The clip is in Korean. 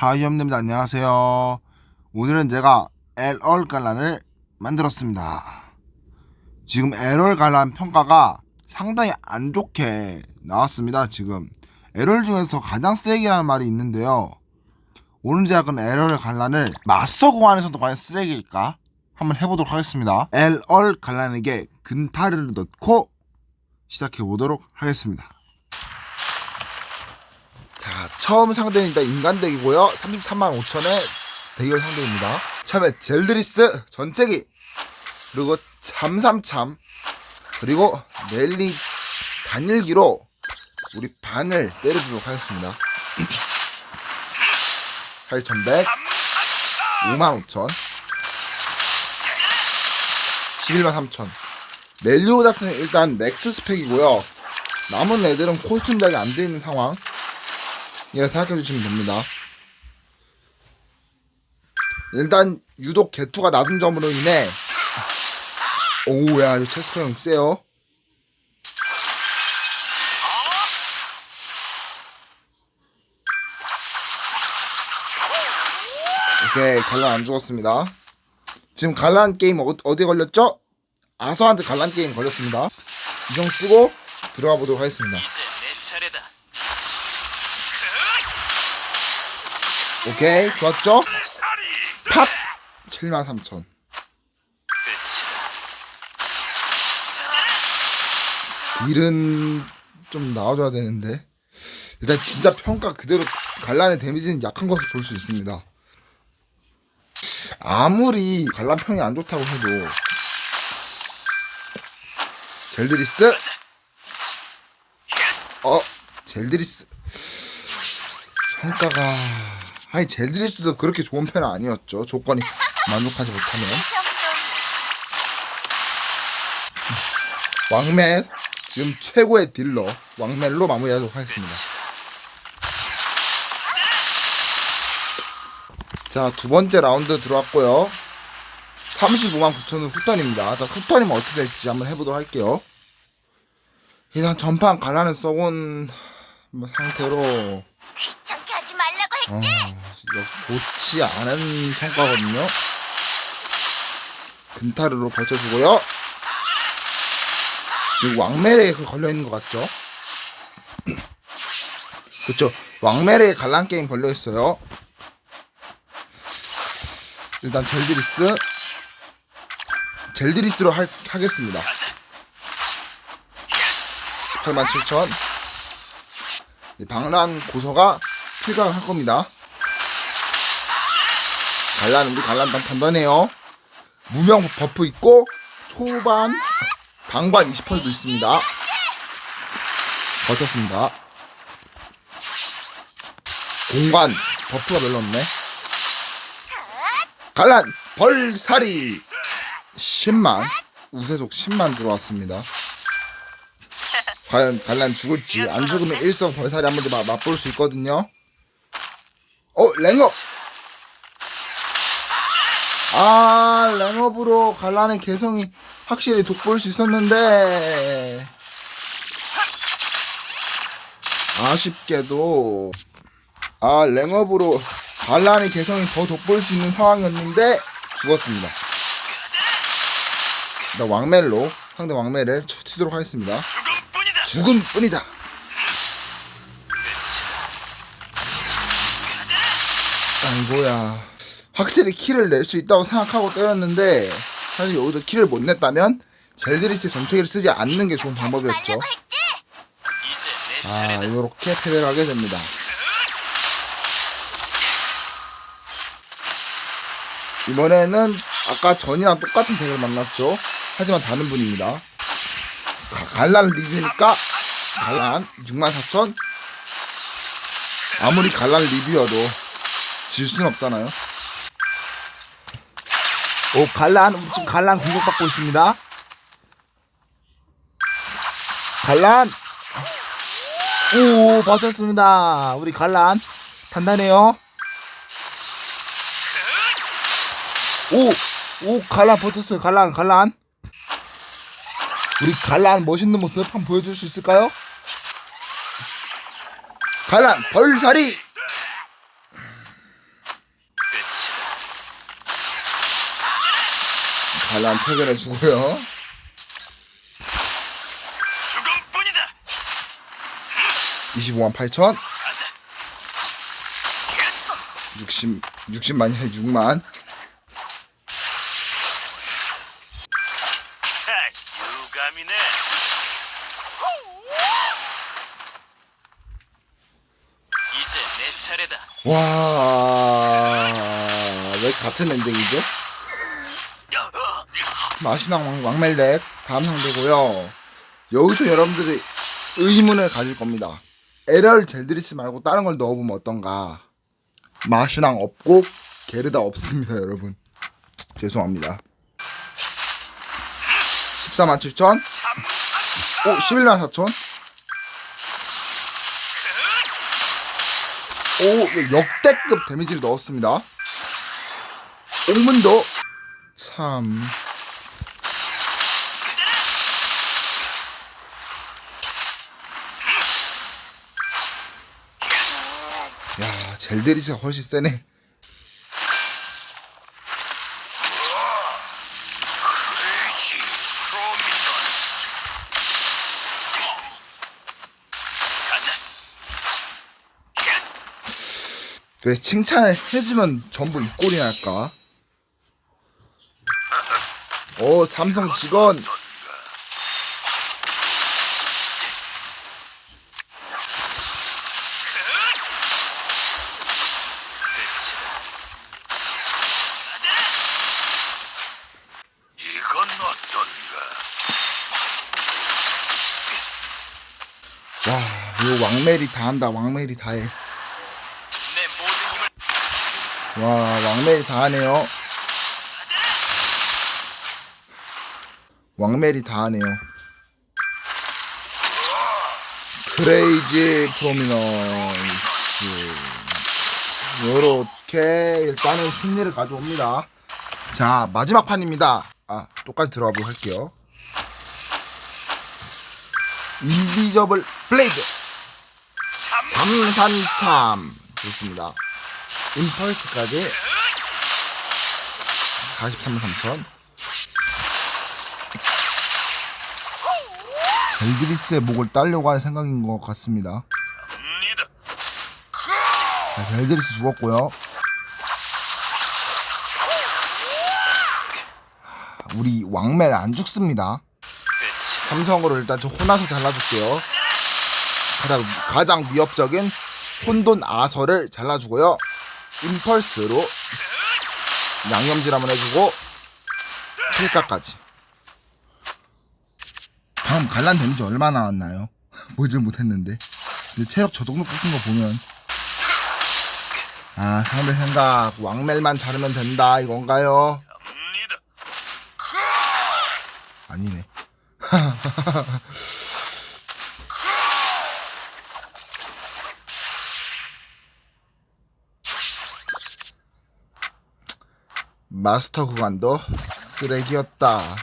하이엄입니다. 안녕하세요. 오늘은 제가 LR 갈란을 만들었습니다. 지금 LR 갈란 평가가 상당히 안 좋게 나왔습니다. 지금 LR 중에서 가장 쓰레기라는 말이 있는데요. 오늘 제가 그 LR 갈란을 마스터 공안에서도 과연 쓰레기일까? 한번 해보도록 하겠습니다. LR 갈란에게 근타를 넣고 시작해 보도록 하겠습니다. 자, 처음 상대는 일단 인간덱이고요. 33만 5천의 대결 상대입니다. 처음에 젤드리스 전체기 그리고 참삼참 그리고 넬리 단일기로 우리 반을 때려주도록 하겠습니다. 8,100 5만 5천 11만 3천 멜리오 자체는 일단 맥스 스펙이고요. 남은 애들은 코스튬 작이 안 되어 있는 상황. 이라 생각해 주시면 됩니다. 일단 유독 개투가 낮은 점으로 인해 오야 이 체스카 형 세요. 오케이 갈란 안 죽었습니다. 지금 갈란 게임 어, 어디에 걸렸죠? 아서한테 갈란 게임 걸렸습니다. 이성 쓰고 들어가 보도록 하겠습니다. 오케이 좋았죠? 팝 7만 3천 끝이다. 딜은 좀 나와줘야 되는데 일단 진짜 평가 그대로 갈란의 데미지는 약한 것을 볼 수 있습니다 아무리 갈란 평이 안 좋다고 해도 젤드리스 어 젤드리스 평가가 아니 젤드리스도 그렇게 좋은 편은 아니었죠 조건이 만족하지 못하면 왕멜 지금 최고의 딜러 왕멜로 마무리하도록 하겠습니다. 자 두 번째 라운드 들어왔고요. 35만 9천은 후턴입니다. 자 후턴이면 어떻게 될지 한번 해보도록 할게요. 일단 전판 갈라는 썩은 상태로 역- 좋지 않은 성과거든요. 근타르로 버텨주고요. 지금 왕멜에 그 걸려있는 것 같죠? 그쵸. 왕멜에 갈란 게임 걸려있어요. 일단 젤드리스. 젤드리스로 할, 하겠습니다. 18만 7천. 방란 고서가 필각을 할 겁니다. 갈란 우리 갈란 단 단단해요. 무명 버프 있고 초반 방관 20%도 있습니다. 버텼습니다. 공간 버프가 별로 없네. 갈란 벌살이 10만 우세속 10만 들어왔습니다. 과연 갈란 죽을지 안 죽으면 일성 벌살이 한번더 맛볼 수 있거든요. 어 랭업 아 랭업으로 갈란의 개성이 확실히 돋보일 수 있었는데 아쉽게도 아 랭업으로 갈란의 개성이 더 돋보일 수 있는 상황이었는데 죽었습니다. 일단 왕멜로 상대 왕멜을 쳐- 치도록 하겠습니다. 죽음뿐이다. 죽음뿐이다. 아이고야. 확실히 키를 낼 수 있다고 생각하고 때렸는데 사실 여기서 키를 못 냈다면 젤드리스 전체기를 쓰지 않는 게 좋은 방법이었죠. 아. 이렇게 패배를 하게 됩니다. 이번에는 아까 전이랑 똑같은 덱을 만났죠. 하지만 다른 분입니다. 가- 갈란 리뷰니까 갈란 64,000 아무리 갈란 리뷰여도 질 순 없잖아요. 오 갈란 지금 갈란 공격받고 있습니다. 갈란 오 버텼습니다. 우리 갈란 단단해요. 오, 오 갈란 버텼어요. 갈란 갈란. 우리 갈란 멋있는 모습 한번 보여줄 수 있을까요? 갈란 벌살이 갈란 퇴근해 주고요. 죽음뿐이다. 25만 8천. 가자. 60 60만이 아니 6만. 하, 유감이네. 이제 내 차례다. 와. 왜 같은 엔딩이죠? 마시낭 왕- 왕멜렉 다음 상대고요. 여기서 여러분들이 의문을 가질 겁니다. 에럴 젤드리스 말고 다른 걸 넣어보면 어떤가? 마시낭 없고 게르다 없습니다, 여러분. 죄송합니다. 14만 7천. 오, 11만 4천. 오, 예, 역대급 데미지를 넣었습니다. 옥문도 참. 야, 젤데리스가 훨씬 세네. 왜 칭찬을 해주면 전부 이 꼴이 날까? 오, 삼성 직원. 이건 어떤가? 와, 이거 왕멜이 다 한다. 왕멜이 다 해. 내 모든 힘을 와, 왕멜이 다 하네요. 왕멜이 다 하네요. 크레이지 프로미넌스. 요렇게 일단은 승리를 가져옵니다. 자, 마지막 판입니다. 아, 똑같이 들어가 보도록 할게요. 인비저블 블레이드. 잠산참. 좋습니다. 임펄스까지 43만 3천 젤드리스의 목을 따려고 하는 생각인 것 같습니다. 자 젤드리스 죽었고요 우리 왕맨 안 죽습니다 끝이 삼성으로 일단 저 호나서 잘라줄게요 가장, 가장 위협적인 혼돈 아서를 잘라주고요. 임펄스로 양념질 한번 해주고 필까까지. 다음 갈란 데미지 얼마 나왔나요? 보질 못했는데. 근데 체력 저 정도 깎은 거 보면. 아 상대 생각 왕멜만 자르면 된다 이건가요? 아니네 마스터 구간도 쓰레기였다